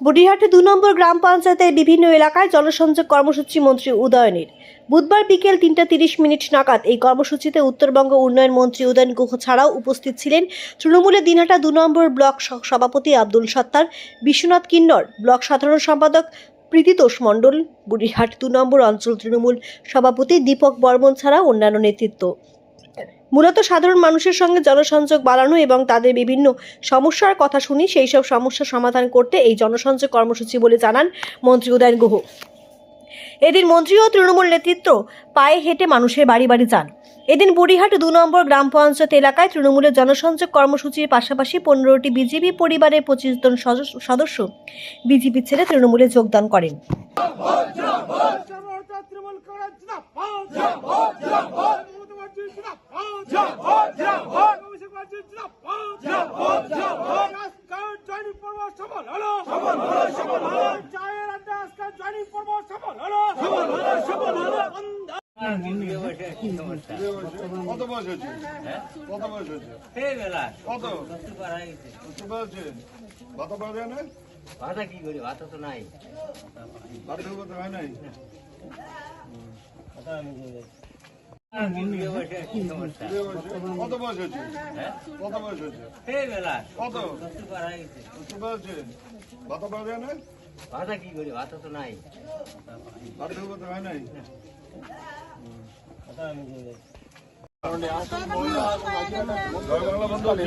বুড়িহাটে দু নম্বর গ্রাম পঞ্চায়েতের বিভিন্ন এলাকায় জনসংযোগ কর্মসূচি মন্ত্রী উদয়নের। বুধবার বিকেল তিনটা তিরিশ মিনিট নাগাদ এই কর্মসূচিতে উত্তরবঙ্গ উন্নয়ন মন্ত্রী উদয়ন গুহ ছাড়াও উপস্থিত ছিলেন তৃণমূলের দিনহাটা দু নম্বর ব্লক সভাপতি আব্দুল সত্তার, বিশ্বনাথ কিন্নর, ব্লক সাধারণ সম্পাদক প্রীতিতোষ মণ্ডল, বুড়িহাট দু নম্বর অঞ্চল তৃণমূল সভাপতি দীপক বর্মন ছাড়া অন্যান্য নেতৃত্ব। মূলত সাধারণ মানুষের সঙ্গে জনসংযোগ বাড়ানো এবং তাদের বিভিন্ন সমস্যার কথা শুনি সেই সব সমস্যা সমাধান করতে এই জনসংযোগ কর্মসূচি বলে জানান মন্ত্রী উদয়ন গুহ। এদিন মন্ত্রী ও তৃণমূল নেতৃত্ব পায়ে হেঁটে মানুষের বাড়ি বাড়ি যান। এদিন বুড়িহাট দু নম্বর গ্রাম পঞ্চায়েত এলাকায় তৃণমূলের জনসংযোগ কর্মসূচির পাশাপাশি পনেরোটি বিজেপি পরিবারের পঁচিশ জন সদস্য- বিজেপি ছেড়ে তৃণমূলে যোগদান করেন জনতা তৃণমূল কংগ্রেস জিন্দাবাদ জিন্দাবাদ জিন্দাবাদ মমতা ব্যানার্জি জিন্দাবাদ জিন্দাবাদ ব্যানার্জি জিন্দাবাদ জিন্দাবাদ জিন্দাবাদ আজকের জয়নিং পর্ব সফল হলো সফল হলো সফল হলো চায়ের আড্ডা আজকের জয়নিং পর্ব সফল হলো সফল হলো সফল হলো কত বয়স হয়েছে? কত বয়স হয়েছে কত বয়স হয়েছে ভাতা কি করি ভাতা তো নাই ভাত হয় নাই কত বয়স হয়েছে? কত বয়স হয়েছে? এই বেলা। কত? সত্যি পারা গেছে কত বয়স ভাতা পাওয়া যায় না ভাতা কি করি? ভাতা তো নাই। ভাত ঢুকতে হয় নাই? জয় বাংলা বন্ধ আছে?